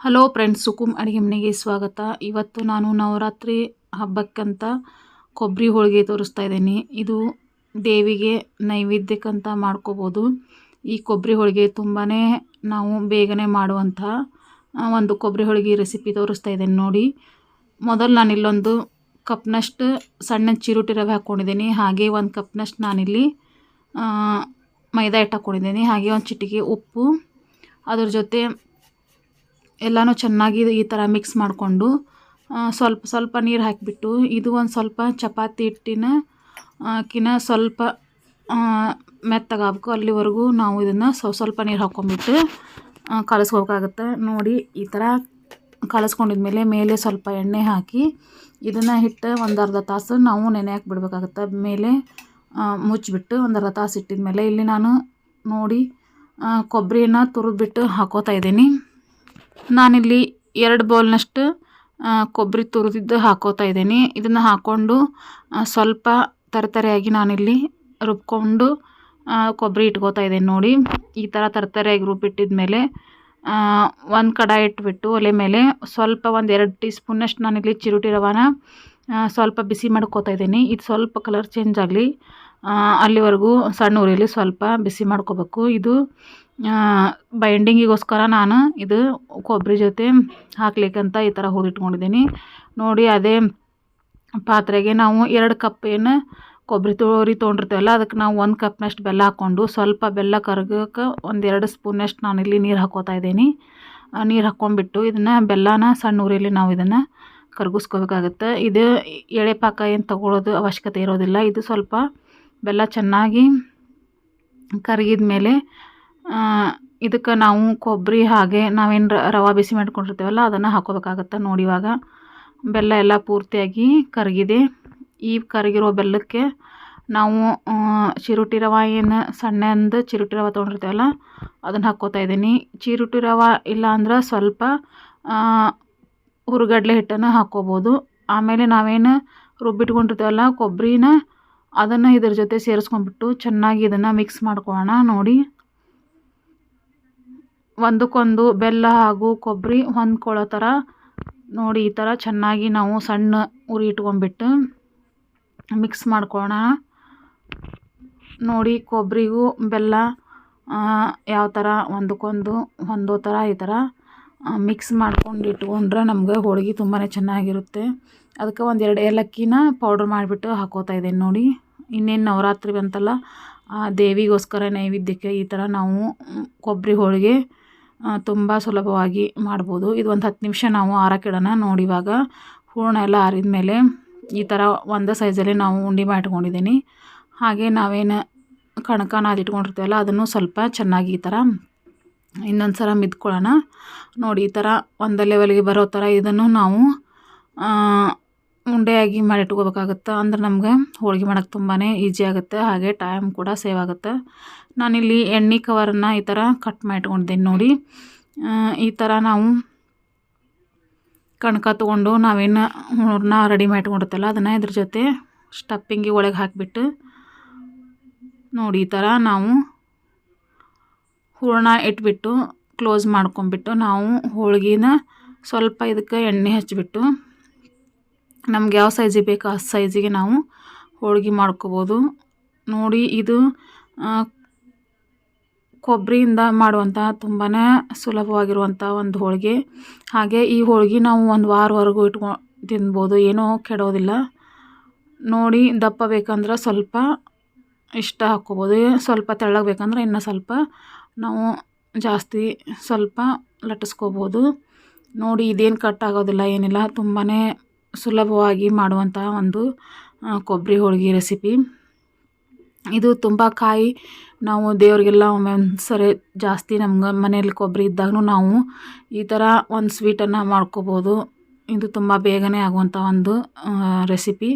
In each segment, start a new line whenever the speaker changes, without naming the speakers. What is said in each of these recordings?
Hello friends, ಸುಕುಮ್ ಅಡುಗೆ ಮನೆಗೆ ಸ್ವಾಗತ. ಇವತ್ತು ನಾನು ನವರಾತ್ರಿ ಹಬ್ಬಕ್ಕಂತ ಕೊಬ್ಬರಿ ಹೋಳಿಗೆ ತೋರಿಸ್ತಾ ಇದ್ದೀನಿ. ಇದು ದೇವಿಗೆ ನೈವೇದ್ಯಕ್ಕಂತ ಮಾಡ್ಕೋಬೋದು. ಈ ಕೊಬ್ಬರಿ ಹೋಳಿಗೆ ತುಂಬಾ ನಾವು ಬೇಗನೆ ಮಾಡುವಂಥ ಒಂದು ಕೊಬ್ಬರಿ ಹೋಳಿಗೆ ರೆಸಿಪಿ ತೋರಿಸ್ತಾ ಇದ್ದೀನಿ ನೋಡಿ. ಮೊದಲು ನಾನು ಇಲ್ಲೊಂದು ಕಪ್ನಷ್ಟು ಸಣ್ಣ ಚಿರುಟಿ ರವೆ ಹಾಕ್ಕೊಂಡಿದ್ದೀನಿ ಹಾಗೆ ಒಂದು ಕಪ್ನಷ್ಟು ನಾನಿಲ್ಲಿ ಮೈದಾ ಹಿಟ್ಟು ಹಾಕ್ಕೊಂಡಿದ್ದೀನಿ ಹಾಗೆ ಒಂದು ಚಿಟಿಕೆ ಉಪ್ಪು. ಅದ್ರ ಜೊತೆ ಎಲ್ಲನೂ ಚೆನ್ನಾಗಿ ಈ ಥರ ಮಿಕ್ಸ್ ಮಾಡಿಕೊಂಡು ಸ್ವಲ್ಪ ಸ್ವಲ್ಪ ನೀರು ಹಾಕಿಬಿಟ್ಟು, ಇದು ಒಂದು ಸ್ವಲ್ಪ ಚಪಾತಿ ಹಿಟ್ಟಿನ ಕಿನ ಸ್ವಲ್ಪ ಮೆತ್ತಗಾಗಬೇಕು ಅಲ್ಲಿವರೆಗೂ ನಾವು ಇದನ್ನು ಸ್ವಲ್ಪ ಸ್ವಲ್ಪ ನೀರು ಹಾಕ್ಕೊಂಬಿಟ್ಟು ಕಲಸ್ಕೋಬೇಕಾಗತ್ತೆ. ನೋಡಿ, ಈ ಥರ ಕಲಸ್ಕೊಂಡಿದ್ಮೇಲೆ ಮೇಲೆ ಸ್ವಲ್ಪ ಎಣ್ಣೆ ಹಾಕಿ, ಇದನ್ನು ಹಿಟ್ಟು ಒಂದು ಅರ್ಧ ತಾಸು ನಾವು ನೆನೆ ಹಾಕಿ ಬಿಡಬೇಕಾಗತ್ತೆ ಮೇಲೆ ಮುಚ್ಚಿಬಿಟ್ಟು ಒಂದು ಅರ್ಧ ತಾಸು ಇಟ್ಟಿದ ಮೇಲೆ ಇಲ್ಲಿ ನಾನು ನೋಡಿ ಕೊಬ್ಬರಿನ ತುರಿದ್ಬಿಟ್ಟು ಹಾಕೋತಾ ಇದ್ದೀನಿ. ನಾನಿಲ್ಲಿ ಎರಡು ಬೌಲ್ನಷ್ಟು ಕೊಬ್ಬರಿ ತುರಿದಿದ್ದು ಹಾಕೋತಾ ಇದ್ದೀನಿ. ಇದನ್ನು ಹಾಕ್ಕೊಂಡು ಸ್ವಲ್ಪ ತರತರೆಯಾಗಿ ನಾನಿಲ್ಲಿ ರುಬ್ಕೊಂಡು ಕೊಬ್ಬರಿ ಇಟ್ಕೋತಾ ಇದ್ದೀನಿ ನೋಡಿ. ಈ ಥರ ತರತರಿಯಾಗಿ ರುಬ್ಬಿಟ್ಟಿದ ಮೇಲೆ ಒಂದು ಕಡಾಯಿ ಇಟ್ಬಿಟ್ಟು ಒಲೆ ಮೇಲೆ ಸ್ವಲ್ಪ ಒಂದು ಎರಡು ಟೀ ಸ್ಪೂನಷ್ಟು ನಾನಿಲ್ಲಿ ಚಿರುಟಿ ರವಾನ ಸ್ವಲ್ಪ ಬಿಸಿ ಮಾಡ್ಕೋತಾ ಇದ್ದೀನಿ. ಇದು ಸ್ವಲ್ಪ ಕಲರ್ ಚೇಂಜ್ ಆಗಲಿ. ಅಲ್ಲಿವರೆಗೂ ಸಣ್ಣ ಉರಿಯಲ್ಲಿ ಸ್ವಲ್ಪ ಬಿಸಿ ಮಾಡ್ಕೋಬೇಕು. ಇದು ಬೈಂಡಿಂಗಿಗೋಸ್ಕರ ನಾನು ಇದು ಕೊಬ್ಬರಿ ಜೊತೆ ಹಾಕ್ಲಿಕ್ಕಂತ ಈ ಥರ ಹುರಿದಿಟ್ಕೊಂಡಿದ್ದೀನಿ ನೋಡಿ, ಅದೇ ಪಾತ್ರೆಗೆ ನಾವು ಎರಡು ಕಪ್ ಏನು ಕೊಬ್ಬರಿ ತುರಿ ತೊಗೊಂಡಿರ್ತೇವಲ್ಲ, ಅದಕ್ಕೆ ನಾವು ಒಂದು ಕಪ್ನಷ್ಟು ಬೆಲ್ಲ ಹಾಕ್ಕೊಂಡು ಸ್ವಲ್ಪ ಬೆಲ್ಲ ಕರಗಕ್ಕೆ ಒಂದೆರಡು ಸ್ಪೂನಷ್ಟು ಇಲ್ಲಿ ನೀರು ಹಾಕೋತಾ ಇದ್ದೀನಿ. ನೀರು ಹಾಕ್ಕೊಂಡ್ಬಿಟ್ಟು ಇದನ್ನು ಬೆಲ್ಲನ ಸಣ್ಣ ಉರಿಯಲ್ಲಿ ನಾವು ಇದನ್ನು ಕರಗಿಸ್ಕೋಬೇಕಾಗತ್ತೆ. ಇದು ಎಳೆ ಪಾಕ ಏನು ತಗೊಳ್ಳೋದು ಅವಶ್ಯಕತೆ ಇರೋದಿಲ್ಲ. ಇದು ಸ್ವಲ್ಪ ಬೆಲ್ಲ ಚೆನ್ನಾಗಿ ಕರಗಿದ ಮೇಲೆ ಇದಕ್ಕೆ ನಾವು ಕೊಬ್ಬರಿ ಹಾಗೆ ನಾವೇನು ರವೆ ಬಿಸಿ ಮಾಡ್ಕೊಂಡಿರ್ತೀವಲ್ಲ, ಅದನ್ನು ಹಾಕೋಬೇಕಾಗತ್ತೆ ನೋಡಿ ಇವಾಗ. ಬೆಲ್ಲ ಎಲ್ಲ ಪೂರ್ತಿಯಾಗಿ ಕರಗಿದೆ. ಈ ಕರಗಿರೋ ಬೆಲ್ಲಕ್ಕೆ ನಾವು ಚಿರುಟಿ ರವೆ ಏನು ಸಣ್ಣಂದು ಚಿರುಟಿ ರವೆ ತೊಗೊಂಡಿರ್ತೀವಲ್ಲ, ಅದನ್ನು ಹಾಕ್ಕೋತಾ ಇದ್ದೀನಿ. ಚಿರುಟಿ ರವೆ ಇಲ್ಲ ಅಂದ್ರೆ ಸ್ವಲ್ಪ ಹುರ್ಗಡ್ಲೆ ಹಿಟ್ಟನ್ನು ಹಾಕ್ಕೋಬೋದು. ಆಮೇಲೆ ನಾವೇನು ರುಬ್ಬಿಟ್ಕೊಂಡಿರ್ತೀವಲ್ಲ ಕೊಬ್ಬರಿನ ಅದನ್ನು ಇದ್ರ ಜೊತೆ ಸೇರಿಸ್ಕೊಂಡ್ಬಿಟ್ಟು ಚೆನ್ನಾಗಿ ಇದನ್ನು ಮಿಕ್ಸ್ ಮಾಡ್ಕೊಳ್ಳೋಣ ನೋಡಿ. ಒಂದಕ್ಕೊಂದು ಬೆಲ್ಲ ಹಾಗೂ ಕೊಬ್ಬರಿ ಹೊಂದ್ಕೊಳ್ಳೋ ಥರ ನೋಡಿ ಈ ಥರ ಚೆನ್ನಾಗಿ ನಾವು ಸಣ್ಣ ಉರಿ ಇಟ್ಕೊಂಡ್ಬಿಟ್ಟು ಮಿಕ್ಸ್ ಮಾಡ್ಕೊಳ್ಳೋಣ ನೋಡಿ ಕೊಬ್ಬರಿಗೂ ಬೆಲ್ಲ ಯಾವ ಥರ ಒಂದಕ್ಕೊಂದು ಹೊಂದೋ ಥರ ಈ ಥರ ಮಿಕ್ಸ್ ಮಾಡ್ಕೊಂಡು ಇಟ್ಕೊಂಡ್ರೆ ನಮ್ಗೆ ಹೋಳಿಗೆ ತುಂಬಾ ಚೆನ್ನಾಗಿರುತ್ತೆ. ಅದಕ್ಕೆ ಒಂದು ಎರಡು ಏಲಕ್ಕಿನ ಪೌಡ್ರ್ ಮಾಡಿಬಿಟ್ಟು ಹಾಕೋತಾ ಇದ್ದೇನೆ ನೋಡಿ. ಇನ್ನೇನು ನವರಾತ್ರಿ ಬಂತಲ್ಲ ದೇವಿಗೋಸ್ಕರ ನೈವೇದ್ಯಕ್ಕೆ ಈ ಥರ ನಾವು ಕೊಬ್ಬರಿ ಹೋಳಿಗೆ ತುಂಬ ಸುಲಭವಾಗಿ ಮಾಡ್ಬೋದು. ಇದು ಒಂದು ಹತ್ತು ನಿಮಿಷ ನಾವು ಆರಕ್ಕಿಡೋಣ ನೋಡಿ ಇವಾಗ. ಹೂರ್ಣ ಎಲ್ಲ ಆರಿದ ಮೇಲೆ ಈ ಥರ ಒಂದೇ ಸೈಜಲ್ಲಿ ನಾವು ಉಂಡಿ ಮಾಡಿಟ್ಕೊಂಡಿದ್ದೀನಿ. ಹಾಗೆ ನಾವೇನು ಕಣಕನ ಅದು ಇಟ್ಕೊಂಡಿರ್ತೀವಲ್ಲ ಅದನ್ನು ಸ್ವಲ್ಪ ಚೆನ್ನಾಗಿ ಈ ಥರ ಇನ್ನೊಂದು ಸಲ ಮಿದ್ಕೊಳ್ಳೋಣ ನೋಡಿ, ಈ ಥರ ಒಂದು ಲೆವೆಲ್ಗೆ ಬರೋ ಥರ ಇದನ್ನು ನಾವು ಉಂಡೆಯಾಗಿ ಮಾಡಿಟ್ಕೋಬೇಕಾಗತ್ತೆ? ಅಂದ್ರೆ ನಮಗೆ ಹೋಳಿಗೆ ಮಾಡೋಕ್ಕೆ ತುಂಬಾ ಈಸಿ ಆಗುತ್ತೆ. ಹಾಗೆ ಟೈಮ್ ಕೂಡ ಸೇವ್ ಆಗುತ್ತೆ. ನಾನಿಲ್ಲಿ ಎಣ್ಣೆ ಕವರನ್ನು ಈ ಥರ ಕಟ್ ಮಾಡಿಟ್ಕೊಂಡಿದ್ದೀನಿ ನೋಡಿ. ಈ ಥರ ನಾವು ಕಣಕ ತೊಗೊಂಡು ನಾವೇನು ಹೂರಣ ರೆಡಿ ಮಾಡಿಟ್ಕೊಂಡಿರ್ತಲ್ಲ ಅದನ್ನು ಇದ್ರ ಜೊತೆ ಸ್ಟಪ್ಪಿಂಗಿ ಒಳಗೆ ಹಾಕಿಬಿಟ್ಟು ನೋಡಿ, ಈ ಥರ ನಾವು ಹೂರಣ ಇಟ್ಬಿಟ್ಟು ಕ್ಲೋಸ್ ಮಾಡ್ಕೊಂಬಿಟ್ಟು ನಾವು ಹೋಳ್ಗೆನ ಸ್ವಲ್ಪ ಇದಕ್ಕೆ ಎಣ್ಣೆ ಹಚ್ಚಿಬಿಟ್ಟು ನಮ್ಗೆ ಯಾವ ಸೈಜಿಗೆ ಬೇಕು ಆ ಸೈಜಿಗೆ ನಾವು ಹೋಳ್ಗೆ ಮಾಡ್ಕೋಬೋದು. ನೋಡಿ ಇದು ಕೊಬ್ಬರಿಯಿಂದ ಮಾಡುವಂಥ ತುಂಬಾ ಸುಲಭವಾಗಿರುವಂಥ ಒಂದು ಹೋಳಿಗೆ. ಹಾಗೆ ಈ ಹೋಳಿಗೆ ನಾವು ಒಂದು ವಾರವರೆಗೂ ಇಟ್ಕೊ ತಿನ್ಬೋದು, ಏನೂ ಕೆಡೋದಿಲ್ಲ. ನೋಡಿ ದಪ್ಪ ಬೇಕಂದ್ರೆ ಸ್ವಲ್ಪ ಇಷ್ಟ ಹಾಕ್ಕೋಬೋದು. ಸ್ವಲ್ಪ ತೆಳ್ಳಗೆ ಬೇಕಂದ್ರೆ ಇನ್ನು ಸ್ವಲ್ಪ. ನಾವು ಜಾಸ್ತಿ ಸ್ವಲ್ಪ ಲಟ್ಟಿಸ್ಕೋಬೋದು. ನೋಡಿ, ಇದೇನು ಕಟ್ ಆಗೋದಿಲ್ಲ, ಏನಿಲ್ಲ. ತುಂಬಾ ಸುಲಭವಾಗಿ ಮಾಡುವಂಥ ಒಂದು ಕೊಬ್ಬರಿ ಹೋಳಿಗೆ ರೆಸಿಪಿ ಇದು ತುಂಬ ಕಾಯಿ, ನಾವು ದೇವರಿಗೆಲ್ಲ ಒಮ್ಮೆ ಒಂದು ಸರಿ ಜಾಸ್ತಿ ನಮ್ಗೆ ಮನೆಯಲ್ಲಿ ಕೊಬ್ಬರಿ ಇದ್ದಾಗೂ ನಾವು ಈ ಥರ ಒಂದು ಸ್ವೀಟನ್ನು ಮಾಡ್ಕೋಬೋದು. ಇದು ತುಂಬ ಬೇಗನೆ ಆಗುವಂಥ ಒಂದು ರೆಸಿಪಿ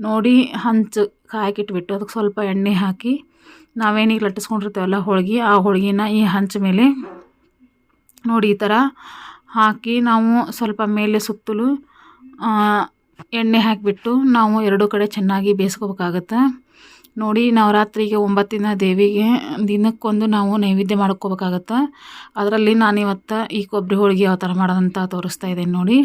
ನೋಡಿ ಹಂಚು ಕಾಯಕ್ಕಿಟ್ಬಿಟ್ಟು ಅದಕ್ಕೆ ಸ್ವಲ್ಪ ಎಣ್ಣೆ ಹಾಕಿ ನಾವೇನೀಗ ಲಟ್ಟಿಸ್ಕೊಂಡಿರ್ತೇವಲ್ಲ ಹೋಳಿಗೆ, ಆ ಹೋಳಿಗೆನ ಈ ಹಂಚ ಮೇಲೆ ನೋಡಿ ಈ ಥರ ಹಾಕಿ ನಾವು ಸ್ವಲ್ಪ ಮೇಲೆ ಸುತ್ತಲೂ ಎಣ್ಣೆ ಹಾಕಿಬಿಟ್ಟು ನಾವು ಎರಡೂ ಕಡೆ ಚೆನ್ನಾಗಿ ಬೇಯಿಸ್ಕೋಬೇಕಾಗತ್ತೆ. ನೋಡಿ ನವರಾತ್ರಿಗೆ ಒಂಬತ್ತಿನ ದೇವಿಗೆ ದಿನಕ್ಕೊಂದು ನಾವು ನೈವೇದ್ಯ ಮಾಡ್ಕೋಬೇಕಾಗತ್ತೆ. ಅದರಲ್ಲಿ ನಾನು ಇವತ್ತು ಈ ಕೊಬ್ಬರಿ ಹೋಳಿಗೆ ಯಾವ ಥರ ಮಾಡೋದಂತ ತೋರಿಸ್ತಾ ಇದ್ದೀನಿ ನೋಡಿ.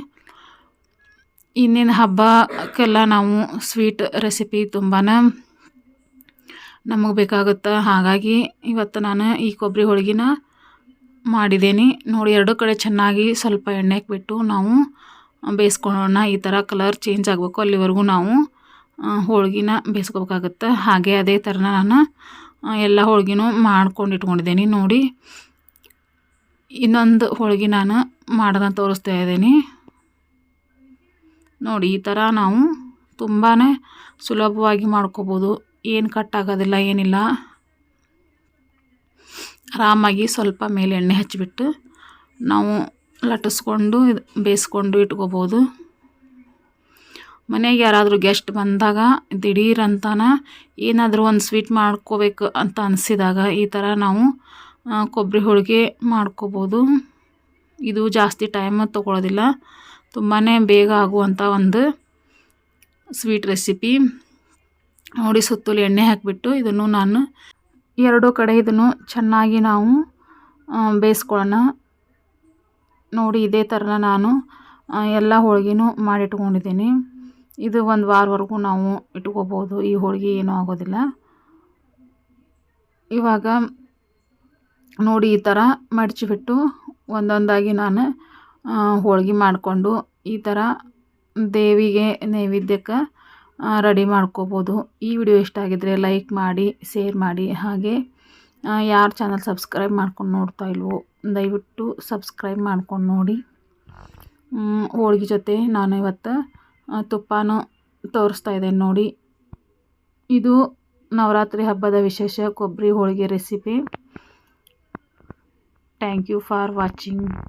ಇನ್ನೇನು ಹಬ್ಬಕ್ಕೆಲ್ಲ ನಾವು ಸ್ವೀಟ್ ರೆಸಿಪಿ ತುಂಬಾ ನಮಗೆ ಬೇಕಾಗುತ್ತೆ? ಹಾಗಾಗಿ ಇವತ್ತು ನಾನು ಈ ಕೊಬ್ಬರಿ ಹೋಳ್ಗಿನ ಮಾಡಿದ್ದೀನಿ ನೋಡಿ, ಎರಡು ಕಡೆ ಚೆನ್ನಾಗಿ ಸ್ವಲ್ಪ ಎಣ್ಣೆ ಬಿಟ್ಟು ನಾವು ಬೇಯಿಸ್ಕೊಳ್ಳೋಣ. ಈ ಥರ ಕಲರ್ ಚೇಂಜ್ ಆಗಬೇಕು. ಅಲ್ಲಿವರೆಗೂ ನಾವು ಹೋಳ್ಗಿನ ಬೇಯಿಸ್ಕೋಬೇಕಾಗುತ್ತೆ. ಹಾಗೆ ಅದೇ ಥರ ನಾನು ಎಲ್ಲ ಹೋಳ್ಗಿನೂ ಮಾಡ್ಕೊಂಡು ಇಟ್ಕೊಂಡಿದ್ದೀನಿ. ನೋಡಿ, ಇನ್ನೊಂದು ಹೋಳಿಗೆ ನಾನು ಮಾಡೋದನ್ನು ತೋರಿಸ್ತಾ ಇದ್ದೀನಿ. ನೋಡಿ, ಈ ಥರ ನಾವು ತುಂಬಾ ಸುಲಭವಾಗಿ ಮಾಡ್ಕೋಬೋದು. ಏನು ಕಟ್ ಆಗೋದಿಲ್ಲ, ಏನಿಲ್ಲ. ಆರಾಮಾಗಿ ಸ್ವಲ್ಪ ಮೇಲೆ ಎಣ್ಣೆ ಹಚ್ಚಿಬಿಟ್ಟು ನಾವು ಲಟ್ಟಿಸ್ಕೊಂಡು ಬೇಯಿಸ್ಕೊಂಡು ಇಟ್ಕೋಬೋದು. ಮನೆಗೆ ಯಾರಾದರೂ ಗೆಸ್ಟ್ ಬಂದಾಗ ದಿಢೀರಂತನ ಏನಾದರೂ ಒಂದು ಸ್ವೀಟ್ ಮಾಡ್ಕೋಬೇಕು ಅಂತ ಅನಿಸಿದಾಗ ಈ ಥರ ನಾವು ಕೊಬ್ಬರಿ ಹೋಳಿಗೆ ಮಾಡ್ಕೋಬೋದು. ಇದು ಜಾಸ್ತಿ ಟೈಮ್ ತೊಗೊಳೋದಿಲ್ಲ. ತುಂಬಾ ಬೇಗ ಆಗುವಂಥ ಒಂದು ಸ್ವೀಟ್ ರೆಸಿಪಿ ನೋಡಿ ಸುತ್ತಲೂ ಎಣ್ಣೆ ಹಾಕಿಬಿಟ್ಟು ಇದನ್ನು ನಾನು ಎರಡು ಕಡೆ ಇದನ್ನು ಚೆನ್ನಾಗಿ ನಾವು ಬೇಯಿಸ್ಕೊಳ್ಳೋಣ. ನೋಡಿ ಇದೇ ಥರ ನಾನು ಎಲ್ಲ ಹೋಳಿಗೆನೂ ಮಾಡಿಟ್ಕೊಂಡಿದ್ದೀನಿ. ಇದು ಒಂದು ವಾರವರೆಗೂ ನಾವು ಇಟ್ಕೋಬೋದು, ಈ ಹೋಳಿಗೆ ಏನೂ ಆಗೋದಿಲ್ಲ. ಇವಾಗ ನೋಡಿ ಈ ಥರ ಮಡಚಿಬಿಟ್ಟು ಒಂದೊಂದಾಗಿ ನಾನು ಹೋಳ್ಗೆ ಮಾಡಿಕೊಂಡು ಈ ಥರ ದೇವಿಗೆ ನೈವೇದ್ಯಕ್ಕೆ ರೆಡಿ ಮಾಡ್ಕೋಬೋದು. ಈ ವಿಡಿಯೋ ಇಷ್ಟ ಆಗಿದ್ದರೆ ಲೈಕ್ ಮಾಡಿ, ಶೇರ್ ಮಾಡಿ. ಹಾಗೆ ಯಾರು ಚಾನಲ್ ಸಬ್ಸ್ಕ್ರೈಬ್ ಮಾಡ್ಕೊಂಡು ನೋಡ್ತಾ ಇಲ್ವೋ, ದಯವಿಟ್ಟು ಸಬ್ಸ್ಕ್ರೈಬ್ ಮಾಡ್ಕೊಂಡು ನೋಡಿ. ಹೋಳ್ಗೆ ಜೊತೆ ನಾನು ಇವತ್ತು ತುಪ್ಪನೂ ತೋರಿಸ್ತಾ ಇದ್ದೇನೆ ನೋಡಿ. ಇದು ನವರಾತ್ರಿ ಹಬ್ಬದ ವಿಶೇಷ ಕೊಬ್ಬರಿ ಹೋಳಿಗೆ recipe. Thank you for watching